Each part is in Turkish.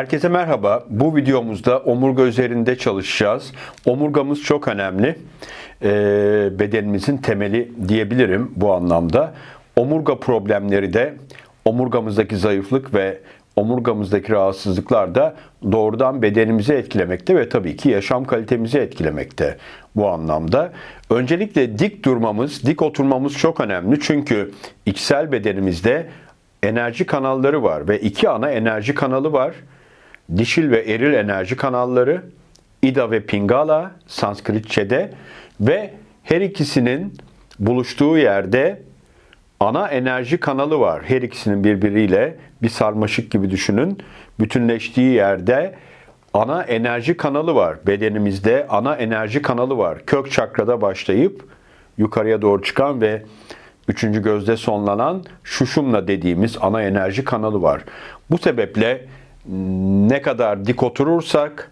Herkese merhaba. Bu videomuzda omurga üzerinde çalışacağız. Omurgamız çok önemli. Ee, bedenimizin temeli diyebilirim bu anlamda. Omurga problemleri de omurgamızdaki zayıflık ve omurgamızdaki rahatsızlıklar da doğrudan bedenimizi etkilemekte ve tabii ki yaşam kalitemizi etkilemekte bu anlamda. Öncelikle dik durmamız, dik oturmamız çok önemli. Çünkü içsel bedenimizde enerji kanalları var ve iki ana enerji kanalı var. Dişil ve eril enerji kanalları, Ida ve Pingala Sanskritçe'de ve her ikisinin buluştuğu yerde ana enerji kanalı var. Her ikisinin birbiriyle bir sarmaşık gibi düşünün. Bütünleştiği yerde ana enerji kanalı var. Bedenimizde ana enerji kanalı var. Kök çakrada başlayıp yukarıya doğru çıkan ve üçüncü gözde sonlanan şuşumla dediğimiz ana enerji kanalı var. Bu sebeple ne kadar dik oturursak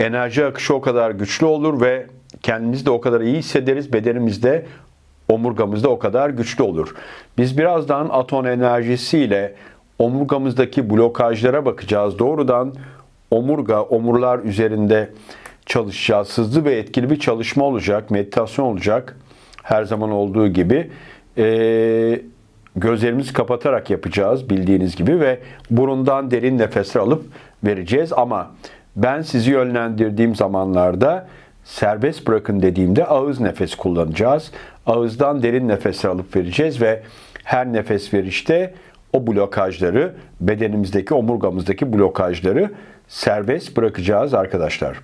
enerji akışı o kadar güçlü olur ve kendimizi de o kadar iyi hissederiz. Bedenimizde, omurgamızda o kadar güçlü olur. Biz birazdan aton enerjisiyle omurgamızdaki blokajlara bakacağız. Doğrudan omurga, omurlar üzerinde çalışacağız. Hızlı ve etkili bir çalışma olacak, meditasyon olacak. Her zaman olduğu gibi. Ee, gözlerimizi kapatarak yapacağız bildiğiniz gibi ve burundan derin nefesler alıp vereceğiz ama ben sizi yönlendirdiğim zamanlarda serbest bırakın dediğimde ağız nefes kullanacağız. Ağızdan derin nefesler alıp vereceğiz ve her nefes verişte o blokajları, bedenimizdeki, omurgamızdaki blokajları serbest bırakacağız arkadaşlar.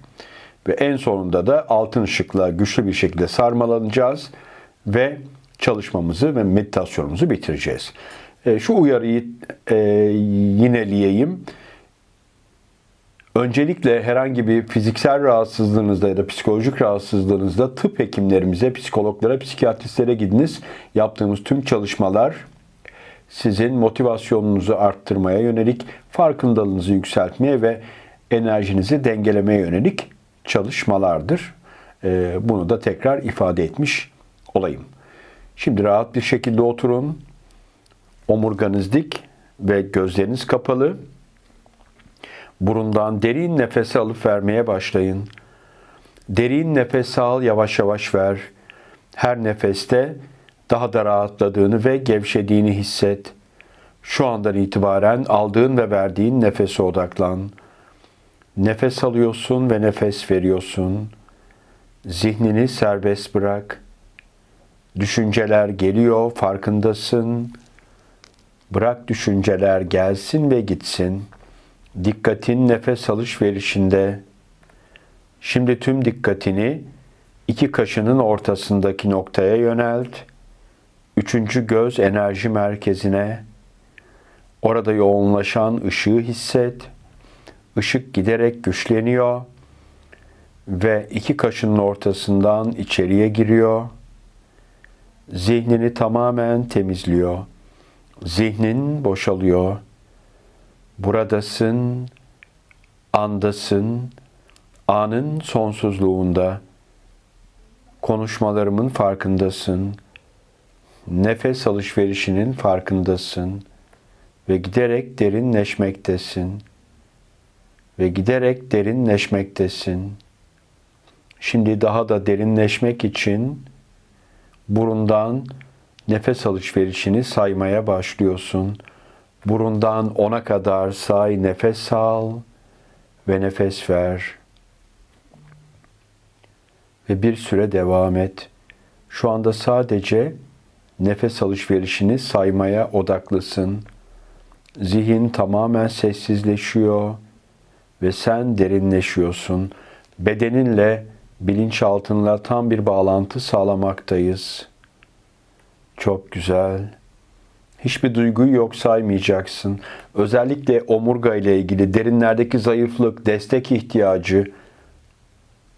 Ve en sonunda da altın ışıkla güçlü bir şekilde sarmalanacağız ve çalışmamızı ve meditasyonumuzu bitireceğiz. E, şu uyarıyı e, yineleyeyim. Öncelikle herhangi bir fiziksel rahatsızlığınızda ya da psikolojik rahatsızlığınızda tıp hekimlerimize, psikologlara, psikiyatristlere gidiniz. Yaptığımız tüm çalışmalar sizin motivasyonunuzu arttırmaya yönelik, farkındalığınızı yükseltmeye ve enerjinizi dengelemeye yönelik çalışmalardır. E, bunu da tekrar ifade etmiş olayım. Şimdi rahat bir şekilde oturun. Omurganız dik ve gözleriniz kapalı. Burundan derin nefes alıp vermeye başlayın. Derin nefes al, yavaş yavaş ver. Her nefeste daha da rahatladığını ve gevşediğini hisset. Şu andan itibaren aldığın ve verdiğin nefese odaklan. Nefes alıyorsun ve nefes veriyorsun. Zihnini serbest bırak. Düşünceler geliyor, farkındasın. Bırak düşünceler gelsin ve gitsin. Dikkatin nefes alışverişinde. Şimdi tüm dikkatini iki kaşının ortasındaki noktaya yönelt. Üçüncü göz enerji merkezine. Orada yoğunlaşan ışığı hisset. Işık giderek güçleniyor ve iki kaşının ortasından içeriye giriyor zihnini tamamen temizliyor. Zihnin boşalıyor. Buradasın, andasın, anın sonsuzluğunda. Konuşmalarımın farkındasın. Nefes alışverişinin farkındasın. Ve giderek derinleşmektesin. Ve giderek derinleşmektesin. Şimdi daha da derinleşmek için burundan nefes alışverişini saymaya başlıyorsun. Burundan ona kadar say, nefes al ve nefes ver. Ve bir süre devam et. Şu anda sadece nefes alışverişini saymaya odaklısın. Zihin tamamen sessizleşiyor ve sen derinleşiyorsun. Bedeninle bilinçaltınla tam bir bağlantı sağlamaktayız. Çok güzel. Hiçbir duyguyu yok saymayacaksın. Özellikle omurga ile ilgili derinlerdeki zayıflık, destek ihtiyacı,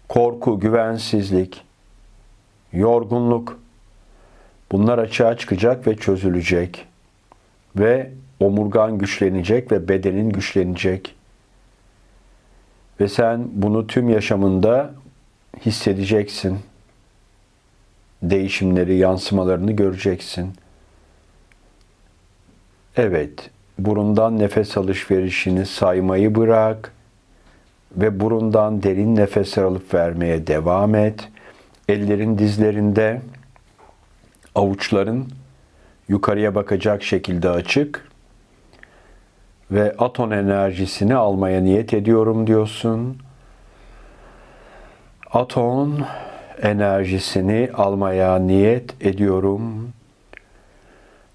korku, güvensizlik, yorgunluk bunlar açığa çıkacak ve çözülecek. Ve omurgan güçlenecek ve bedenin güçlenecek. Ve sen bunu tüm yaşamında hissedeceksin. Değişimleri, yansımalarını göreceksin. Evet, burundan nefes alışverişini saymayı bırak ve burundan derin nefesler alıp vermeye devam et. Ellerin dizlerinde, avuçların yukarıya bakacak şekilde açık ve aton enerjisini almaya niyet ediyorum diyorsun. Aton enerjisini almaya niyet ediyorum.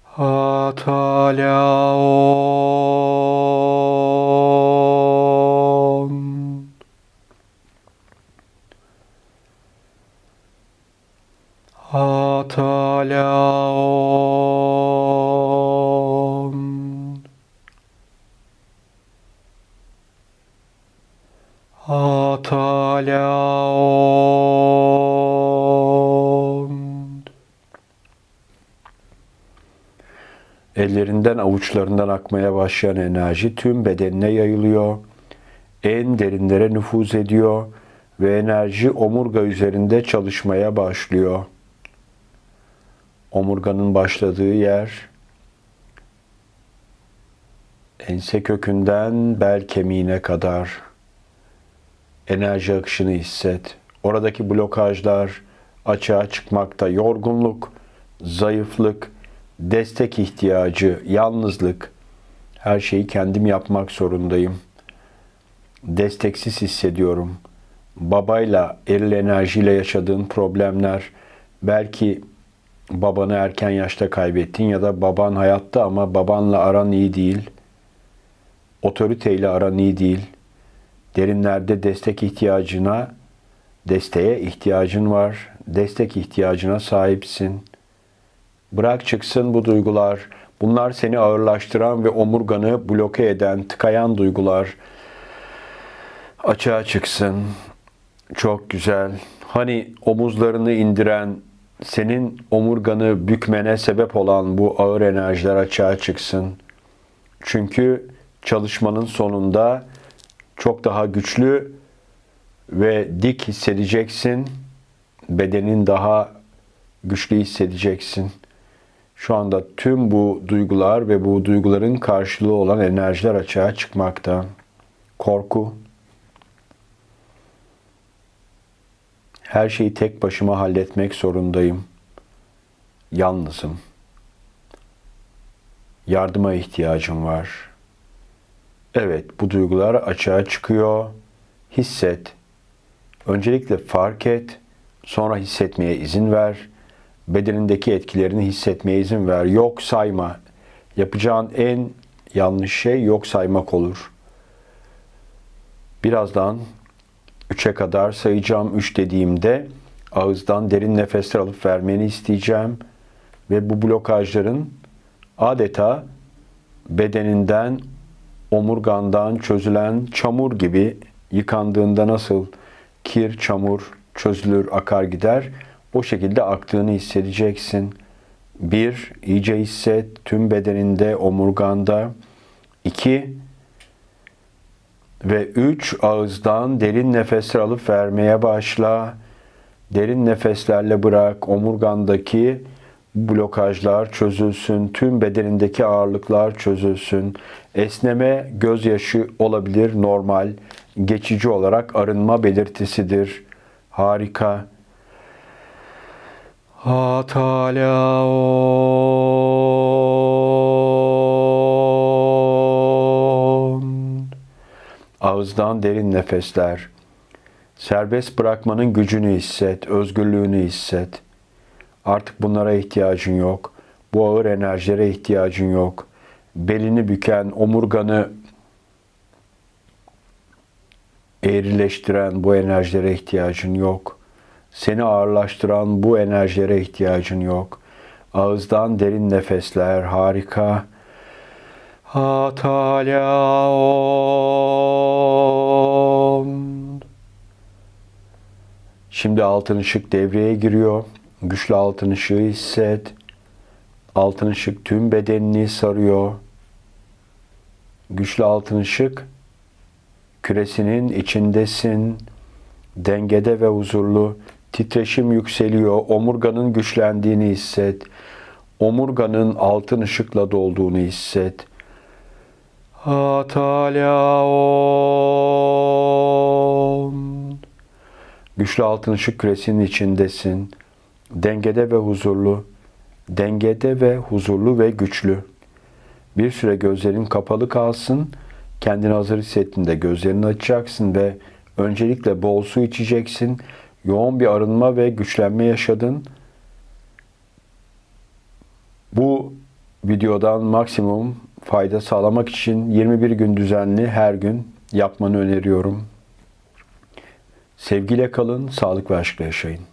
Hatalaon. Hatalaon. Ellerinden avuçlarından akmaya başlayan enerji tüm bedenine yayılıyor. En derinlere nüfuz ediyor ve enerji omurga üzerinde çalışmaya başlıyor. Omurganın başladığı yer ense kökünden bel kemiğine kadar enerji akışını hisset. Oradaki blokajlar açığa çıkmakta. Yorgunluk, zayıflık, destek ihtiyacı, yalnızlık. Her şeyi kendim yapmak zorundayım. Desteksiz hissediyorum. Babayla, eril enerjiyle yaşadığın problemler, belki babanı erken yaşta kaybettin ya da baban hayatta ama babanla aran iyi değil. Otoriteyle aran iyi değil derinlerde destek ihtiyacına, desteğe ihtiyacın var. Destek ihtiyacına sahipsin. Bırak çıksın bu duygular. Bunlar seni ağırlaştıran ve omurganı bloke eden, tıkayan duygular. Açığa çıksın. Çok güzel. Hani omuzlarını indiren, senin omurganı bükmene sebep olan bu ağır enerjiler açığa çıksın. Çünkü çalışmanın sonunda çok daha güçlü ve dik hissedeceksin. Bedenin daha güçlü hissedeceksin. Şu anda tüm bu duygular ve bu duyguların karşılığı olan enerjiler açığa çıkmakta. Korku. Her şeyi tek başıma halletmek zorundayım. Yalnızım. Yardıma ihtiyacım var.'' Evet, bu duygular açığa çıkıyor. Hisset. Öncelikle fark et, sonra hissetmeye izin ver. Bedenindeki etkilerini hissetmeye izin ver. Yok sayma. Yapacağın en yanlış şey yok saymak olur. Birazdan 3'e kadar sayacağım. 3 dediğimde ağızdan derin nefesler alıp vermeni isteyeceğim. Ve bu blokajların adeta bedeninden omurgandan çözülen çamur gibi yıkandığında nasıl kir, çamur çözülür, akar gider, o şekilde aktığını hissedeceksin. Bir, iyice hisset tüm bedeninde, omurganda. İki, ve üç, ağızdan derin nefesler alıp vermeye başla. Derin nefeslerle bırak omurgandaki blokajlar çözülsün, tüm bedenindeki ağırlıklar çözülsün. Esneme gözyaşı olabilir, normal, geçici olarak arınma belirtisidir. Harika. Hatalaon. Ağızdan derin nefesler. Serbest bırakmanın gücünü hisset, özgürlüğünü hisset. Artık bunlara ihtiyacın yok. Bu ağır enerjilere ihtiyacın yok. Belini büken, omurganı eğrileştiren bu enerjilere ihtiyacın yok. Seni ağırlaştıran bu enerjilere ihtiyacın yok. Ağızdan derin nefesler, harika. Hatalaon. Şimdi altın ışık devreye giriyor. Güçlü altın ışığı hisset. Altın ışık tüm bedenini sarıyor. Güçlü altın ışık küresinin içindesin. Dengede ve huzurlu. Titreşim yükseliyor. Omurganın güçlendiğini hisset. Omurganın altın ışıkla dolduğunu hisset. Atalaon. Güçlü altın ışık küresinin içindesin. Dengede ve huzurlu. Dengede ve huzurlu ve güçlü. Bir süre gözlerin kapalı kalsın. Kendini hazır hissettiğinde gözlerini açacaksın ve öncelikle bol su içeceksin. Yoğun bir arınma ve güçlenme yaşadın. Bu videodan maksimum fayda sağlamak için 21 gün düzenli her gün yapmanı öneriyorum. Sevgiyle kalın, sağlık ve aşkla yaşayın.